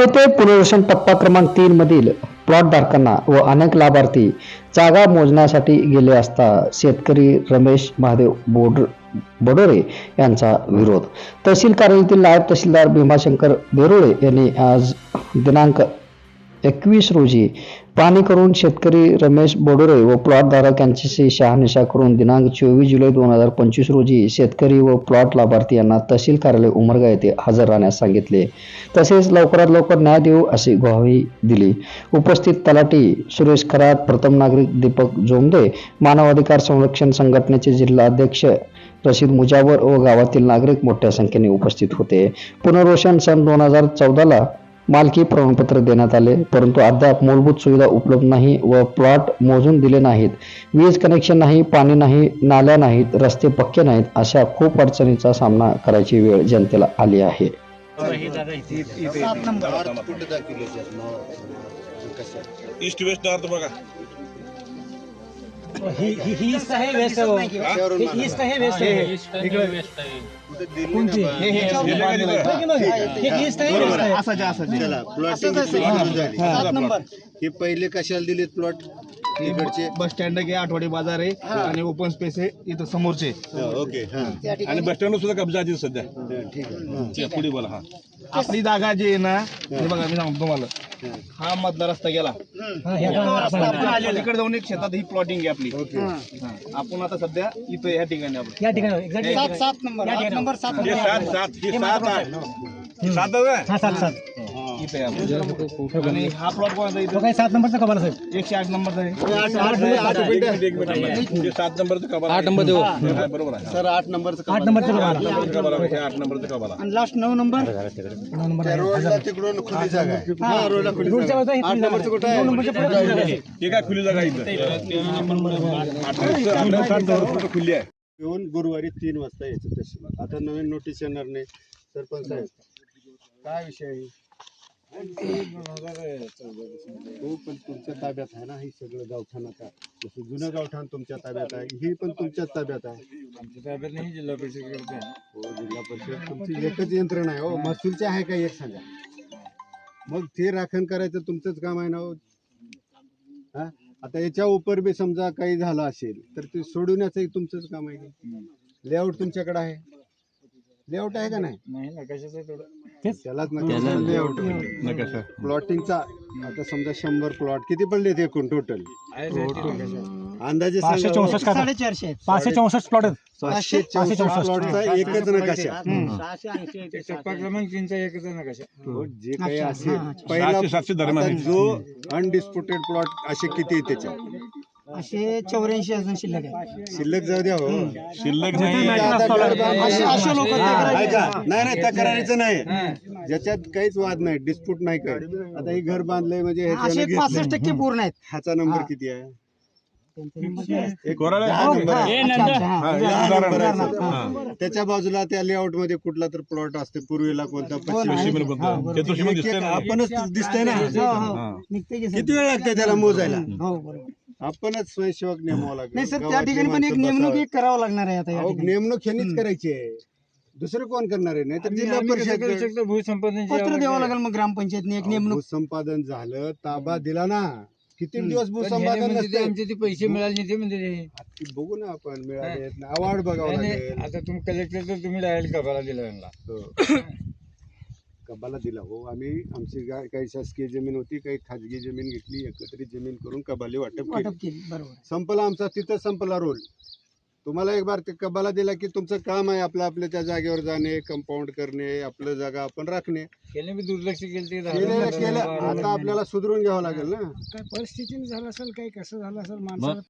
येथे पुनर्वसन टप्पा क्रमांक तीन मधील प्लॉट धारकांना व अनेक लाभार्थी जागा मोजण्यासाठी गेले असता शेतकरी रमेश महादेव बोड बडोरे यांचा विरोध. तहसील कार्यालयातील नायब तहसीलदार भीमाशंकर बेरोळे यांनी आज दिनांक एकवीस रोजी पाणी करून शेतकरी रमेश बोडोरे व प्लॉटधारक यांच्याशी शहानिशा करून दिनांक चोवीस जुलै दोन हजार पंचवीस रोजी शेतकरी व प्लॉट लाभार्थी यांना तहसील कार्यालय उमरगा येथे हजर राहण्यास सांगितले. तसेच लवकरात लवकर न्याय देऊ अशी ग्वाही दिली. उपस्थित तलाठी सुरेश खरात प्रथम नागरिक दीपक जोमदे मानवाधिकार संरक्षण संघटनेचे जिल्हा अध्यक्ष रशीद मुजावर व गावातील नागरिक मोठ्या संख्येने उपस्थित होते. पुनर्वसन सन दोन हजार चौदाला मालकी प्रमाणपत्र देण्यात आले परंतु अद्याप मूलभूत सुविधा उपलब्ध नाही व प्लॉट मोजून दिले नाहीत वीज कनेक्शन नाही पाणी नाही नाल्या नाहीत रस्ते पक्के नाहीत अशा खूप अडचणीचा सामना करायची वेळ जनतेला आली आहे ईस्ट वेस्ट नॉर्थ बघा ही ही- ईस्ट आहे वेस्ट आहे ईस्ट आहे वेस्ट आहे कोणती वेस्ट आहे हे चला प्लॉटिंग हे पहिले कशाला दिलेत प्लॉट इकडचे. बस स्टँड आहे आठवडी बाजार आहे आणि ओपन स्पेस आहे इथं समोरचे. ओके हा. आणि बस स्टँडवर सुद्धा कब्जा आहे सध्या. ठीक आहे. पुढे बोला हा. आपली जागा जी आहे ना हे. बघा मी सांगतो तुम्हाला. हा मधला रस्ता गेला. हा, तिकडे जाऊन एक शेतात ही प्लॉटिंग आहे आपली. हा. आपण आता सध्या इथं या ठिकाणी आपण या ठिकाणी एक्झॅक्टली सात सात नंबर. आठ नंबर सात हे सात सात हे सात आठ. सात आहे? हा सात सात. इथे आहे आपण आणि हा प्लॉट कोणाचा तो इथं? काय सात नंबरचा कबाला साहेब एकशे आठ नंबरचा आहे. एक मिनिट एक मिनिट. सात नंबरचं कबाला आठ नंबर देऊ बरोबर आहे. सर आठ नंबरचं आठ नंबरचा कबाला आठ नंबरचं कबाला आठ नंबरचं कबाला आणि लास्ट नऊ नंबर? नऊ नंबर त्या आहे. रोडला तिकडून खुली जागा आहे. हा रोडला खुली रोडच्या जागा बाजूला आहे. आठ खुली नंबरचं कुठं जागा आहे. नऊ आहे नंबरच्या पुढे खुली जागा आहे. हे काय खुली जागा इथं? आठ नंबर सात नंबर खुली आहे? येऊन गुरुवारी तीन वाजता यायचं तशी आता नवीन नोटीस येणार नाही. सरपंच साहेब काय विषय आहे? हो पण तुमच्या ताब्यात आहे ना? हे सगळं गावठाण आता जसं जुनं गावठाण तुमच्या ताब्यात आहे ही पण तुमच्याच ताब्यात आहे. हो जिल्हा परिषद तुमची एकच यंत्रणा आहे. हो महसूलचे आहे का? एक सांगा. मग ते राखण करायचं तुमचंच काम आहे ना हो? हा? आता याच्या उपर बी समजा काही झालं असेल तर ते सोडवण्याचंही तुमचंच काम आहे. लेआउट तुमच्याकडे आहे. लेआउट आहे का नाही. त्यालाच लेआउट प्लॉटिंगचा आता समजा शंभर प्लॉट किती पडले ते एकूण टोटल अंदाजे पाचशे सांगा चौसष्ट का साडेचारशे पाचशे चौसष्ट प्लॉट पाचशे चौसष्ट प्लॉटचा एकच नकाशा. हो, जे काही असेल. पहिला सातशे सातशे दरम्यान आता आहे. जो अनडिस्प्युटेड प्लॉट असे किती आहे त्याच्यात? असे चौऱ्याऐंशी अजून शिल्लक आहे शिल्लक जाऊ द्या हो. शिल्लक नाही. असे असे लोक ऐका. नाही नाही तक्रारीचं नाही. ज्याच्यात काहीच वाद नाही डिस्प्यूट नाही काय आता हे घर बांधलंय म्हणजे असे पासष्ट. टक्के पूर्ण आहेत. ह्याचा नंबर किती आहे? हा. हा. हा. त्याच्या बाजूला त्या लेआउटमध्ये कुठला तर प्लॉट असते. पूर्वीला कोणता ना. आपणच दिसतंय ना. हो, हो. हा. किती वेळ लागते त्याला मोजायला? हो आपणच स्वयंसेवक नेमावं लागेल. नाही सर त्या गावातली ठिकाणी पण एक माणसं नेमणूक बसावं. एक करावं लागणार आहे आता या अहो, ठिकाणी. नेमणूक ह्यांनीच करायची आहे दुसरं कोण करणार आहे? नाही तर जिल्हा परिषद पत्र द्यावं लागेल मग ग्रामपंचायतने एक नेमणूक. भूसंपादन झालं ताबा दिला ना. किती दिवस भूसंपादन नसते पैसे मिळाले नाही ते म्हणजे ती. बघू ना आपण मिळाले अवॉर्ड बघावं लागेल. आता तुम्ही कलेक्टर तर तुम्ही डायरेक्ट कबाला दिला यांना. हो. कबाला दिला. हो आम्ही आमची गा- काही शासकीय जमीन होती काही खाजगी जमीन घेतली एकत्रित जमीन करून कबाली वाटप केली. वाटप केली बरोबर. संपला आमचा तिथं संपला रोल तुम्हाला एक बार ते कबाला दिला की तुमचं काम आहे आपलं आपल्या त्या जागेवर जाणे कंपाऊंड करणे आपलं जागा आपण राखणे. दुर्लक्ष केलं ते केलं केलं. आता आपल्याला सुधरून घ्यावं लागेल ना. काय परिस्थितीने झालं असेल काही कसं झालं असेल माणसाला